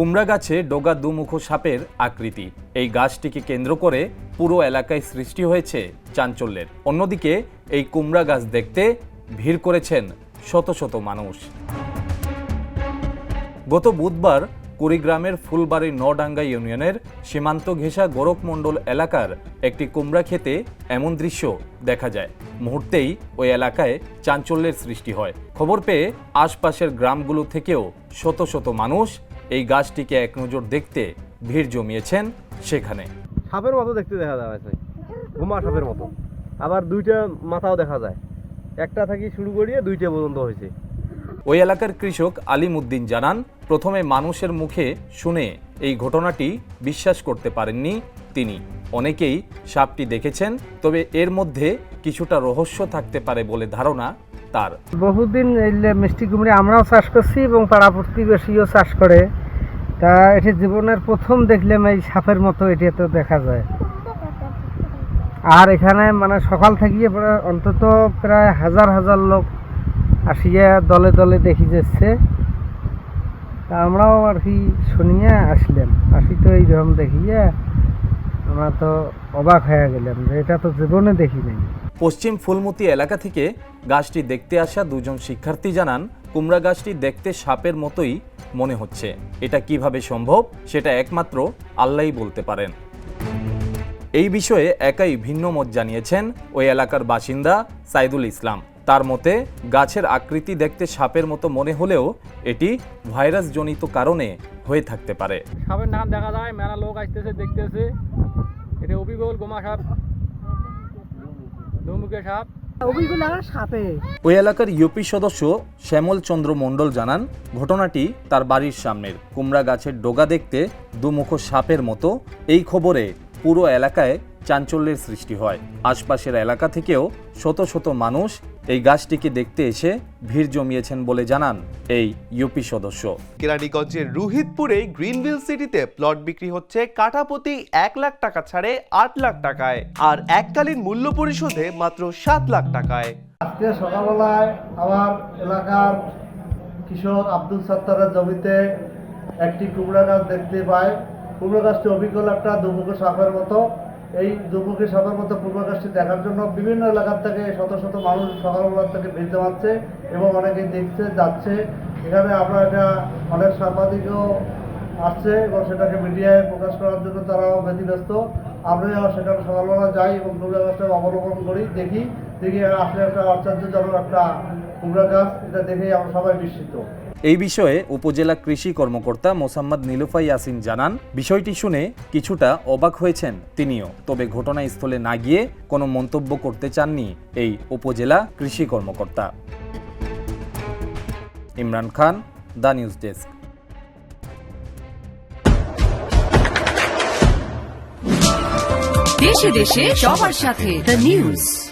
কুমড়া গাছে ডোগা দুমুখো সাপের আকৃতি। এই গাছটিকে কেন্দ্র করে পুরো এলাকায় সৃষ্টি হয়েছে চাঞ্চল্যের। অন্যদিকে এই কুমড়া গাছ দেখতে ভিড় করেছেন শত শত মানুষ। গত বুধবার কুড়িগ্রামের ফুলবাড়ি নডাঙ্গা ইউনিয়নের সীমান্ত ঘেঁষা গোরখমণ্ডল এলাকার একটি কুমড়া খেতে এমন দৃশ্য দেখা যায়। মুহূর্তেই ওই এলাকায় চাঞ্চল্যের সৃষ্টি হয়। খবর পেয়ে আশপাশের গ্রামগুলো থেকেও শত শত মানুষ এই গাছটিকে এক নজর দেখতে ভিড় জমিয়েছেন সেখানে। সাপের মতো দেখতে দেখা যাচ্ছে ঘুমা সাপের মতো। আবার দুইটা মাথাও দেখা যায়। একটা থাকি শুরু করিয়ে দুইটা পর্যন্ত হয়েছে। ওই এলাকার কৃষক আলিম উদ্দিন জানান প্রথমে মানুষের মুখে শুনে এই ঘটনাটি বিশ্বাস করতে পারেননি তিনি। অনেকেই সাপটি দেখেছেন তবে এর মধ্যে কিছুটা রহস্য থাকতে পারে বলে ধারণা তার। বহুদিন মিষ্টি কুমড়ি আমরাও চাষ করছি এবং পাড়া প্রতিবেশীও চাষ করে। তা এটি জীবনের প্রথম দেখলাম এই সাপের মতো, এটি তো দেখা যায়। আর এখানে মানে সকাল থেকে প্রায় অন্তত প্রায় হাজার হাজার লোক আসিয়া দলে দলে দেখি যাচ্ছে। তা আমরাও আর কি শুনিয়া আসলাম। আসি তো এই এইরকম দেখিয়ে আমরা তো অবাক হয়ে গেলাম যে এটা তো জীবনে দেখি নাই। পশ্চিম ফুলমতি এলাকা থেকে গাছটি দেখতে আসা দুজন শিক্ষার্থী জানান, কুমড়া গাছটি দেখতে সাপের মতোই মনে হচ্ছে। এটা কীভাবে সম্ভব, সেটা একমাত্র আল্লাহই বলতে পারেন। এই বিষয়ে একাই ভিন্ন মত জানিয়েছেন ওই এলাকার বাসিন্দা সাইদুল ইসলাম। তার মতে গাছের আকৃতি দেখতে সাপের মতো মনে হলেও এটি ভাইরাসজনিত কারণে হয়ে থাকতে পারে। সাপের নাম দেখা যায় মেলা লোক আসতেছে দেখতেছে। এটা অবিগল গোমা সাপ। ধুমুকে সাপ। ওই এলাকার ইউপি সদস্য শ্যামল চন্দ্র মণ্ডল জানান ঘটনাটি তার বাড়ির সামনের কুমড়া গাছের ডোগা দেখতে দুমুখো সাপের মতো। এই খবরে পুরো এলাকায় চাঞ্চল্যের সৃষ্টি হয়। আশপাশের এলাকা থেকেও শত শত মানুষ এই গাছটিকে দেখতে এসে ভিড় জমিয়েছেন বলে জানান এই ইউপি সদস্য। কেরানীগঞ্জের রুহিতপুরে গ্রিনভিল সিটিতে প্লট বিক্রি হচ্ছে কাঠাপতি এক লাখ টাকা ছাড়ে আট লাখ টাকায় আর এককালীন মূল্য পরিশোধে মাত্র সাত লাখ টাকায়। আজকে সকালবেলায় আমার এলাকার কৃষক আব্দুল সত্তারের জমিতে একটি কুমড়া গাছ দেখতে পায়। কুমড়া গাছটি অবিকল একটা দুমুখী সাপের মতো। এই মতো কুমড়া গাছটি দেখার জন্য বিভিন্ন এলাকার থেকে শত শত মানুষ সকালবেলা থেকে ভিড় জমাচ্ছে এবং অনেকেই দেখছে, যাচ্ছে। এখানে আমরা এটা অনেক সাংবাদিকও আসছে এবং সেটাকে মিডিয়ায় প্রকাশ করার জন্য তারাও ব্যতিব্যস্ত। আমরা সেখানে সকালবেলা যাই এবং কুমড়া গাছটা অবলোকন করি, দেখি। দেখি আসলে একটা আশ্চর্যজনক একটা কুমড়া গাছ এটা দেখেই আমরা সবাই বিস্মিত। এই বিষয়ে উপজেলা কৃষি কর্মকর্তা মোসাম্মদ নীলুফা ইয়াসিন জানান, বিষয়টি শুনে কিছুটা অবাক হয়েছেন তিনিও। তবে ঘটনাস্থলে না গিয়ে কোনো মন্তব্য করতে চাননি এই উপজেলা কৃষি কর্মকর্তা। Imran Khan, the news desk. দেশে দেশে সবার সাথে দ্য নিউজ।